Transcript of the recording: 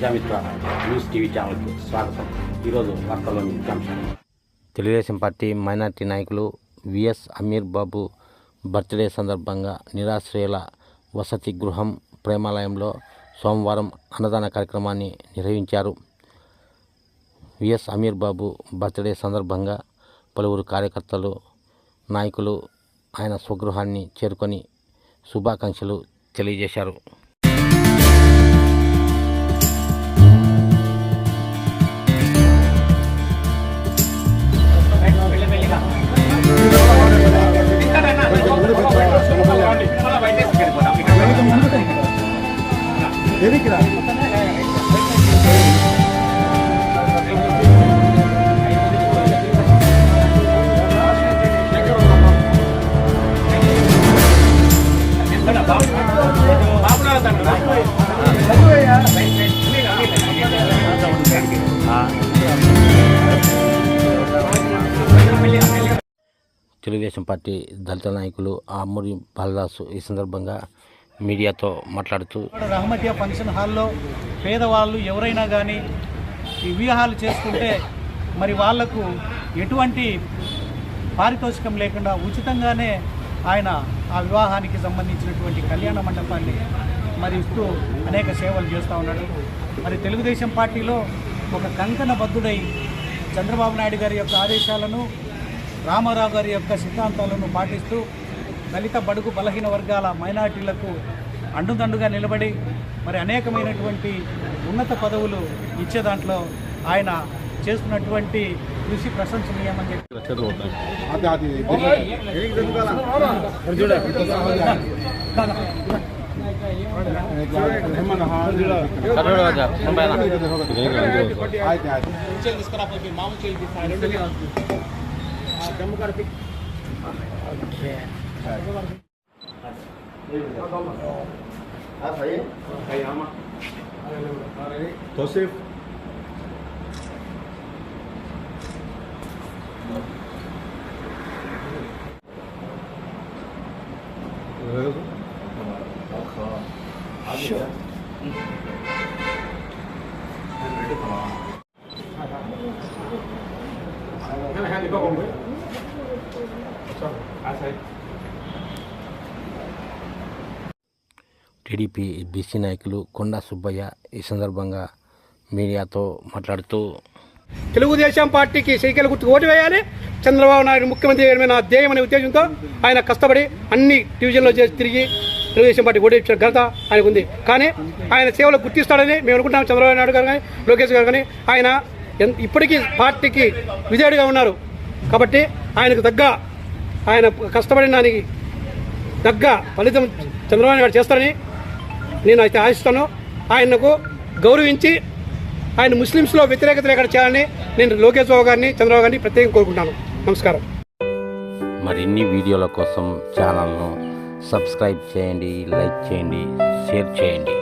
Prajamitra news TV ఛానల్కి స్వాగతం. ఈరోజు వార్తల్లోని ముఖ్యాంశాలు తెలుగుదేశం పార్టీ మైనార్టీ నాయకులు విఎస్ అమీర్ బాబు బర్త్డే సందర్భంగా నిరాశ్రయుల వసతి గృహం ప్రేమాలయంలో సోమవారం అన్నదాన కార్యక్రమాన్ని నిర్వహించారు. విఎస్ అమీర్ బాబు బర్త్డే సందర్భంగా పలువురు కార్యకర్తలు నాయకులు ఆయన స్వగృహాన్ని చేరుకొని శుభాకాంక్షలు తెలియజేశారు. తెలుగుదేశం పార్టీ దళిత నాయకులు ఆమూరి బాలదాసు ఈ సందర్భంగా మీడియాతో మాట్లాడుతూ రహమతియా ఫంక్షన్ హాల్లో పేదవాళ్ళు ఎవరైనా కానీ ఈ వివాహాలు చేసుకుంటే మరి వాళ్ళకు ఎటువంటి పారితోషికం లేకుండా ఉచితంగానే ఆయన ఆ వివాహానికి సంబంధించినటువంటి కళ్యాణ మండపాన్ని మరి ఇస్తూ అనేక సేవలు చేస్తూ ఉన్నాడు. మరి తెలుగుదేశం పార్టీలో ఒక కంకణ బద్దుడై చంద్రబాబు నాయుడు గారి యొక్క ఆదేశాలను రామారావు గారి యొక్క సిద్ధాంతాలను పాటిస్తూ దళిత బడుగు బలహీన వర్గాల మైనార్టీలకు అండుదండుగా నిలబడి మరి అనేకమైనటువంటి ఉన్నత పదవులు ఇచ్చే దాంట్లో ఆయన చేస్తున్నటువంటి కృషి ప్రశంసనీయమని చెప్పి జమ్ము కాడ pick okay صحيح؟ صحيح يا عمر توصيف شو Kan TDP BC నాయకులు కొండా సుబ్బయ్య ఈ సందర్భంగా మీడియాతో మాట్లాడుతూ తెలుగుదేశం పార్టీకి సైకిల్ గుర్తు ఓటు వేయాలి. చంద్రబాబు నాయుడు ముఖ్యమంత్రి గారి నా ధ్యేయం అనే ఉద్దేశంతో ఆయన కష్టపడి అన్ని డివిజన్లో చేసి తిరిగి తెలుగుదేశం పార్టీ ఓడించిన ఘనత ఆయనకు ఉంది కానీ ఆయన సేవలు గుర్తిస్తాడని మేము అనుకుంటున్నాం. చంద్రబాబు నాయుడు గారు కానీ లోకేష్ గారు కానీ ఆయన ఇప్పటికీ పార్టీకి విజయుడిగా ఉన్నారు. కాబట్టి ఆయనకు తగ్గ ఆయన కష్టపడిన దానికి తగ్గ ఫలితం చంద్రబాబు నాయుడు చేస్తారని నేను అయితే ఆశిస్తాను. ఆయనకు గౌరవించి ఆయన ముస్లిమ్స్లో వ్యతిరేకత లేకుండా చేయాలని నేను లోకేష్ బాబు గారిని చంద్రబాబు గారిని ప్రత్యేకంగా కోరుకుంటాను నమస్కారం. మరిన్ని వీడియోల కోసం ఛానల్ను సబ్స్క్రైబ్ చేయండి లైక్ చేయండి షేర్ చేయండి.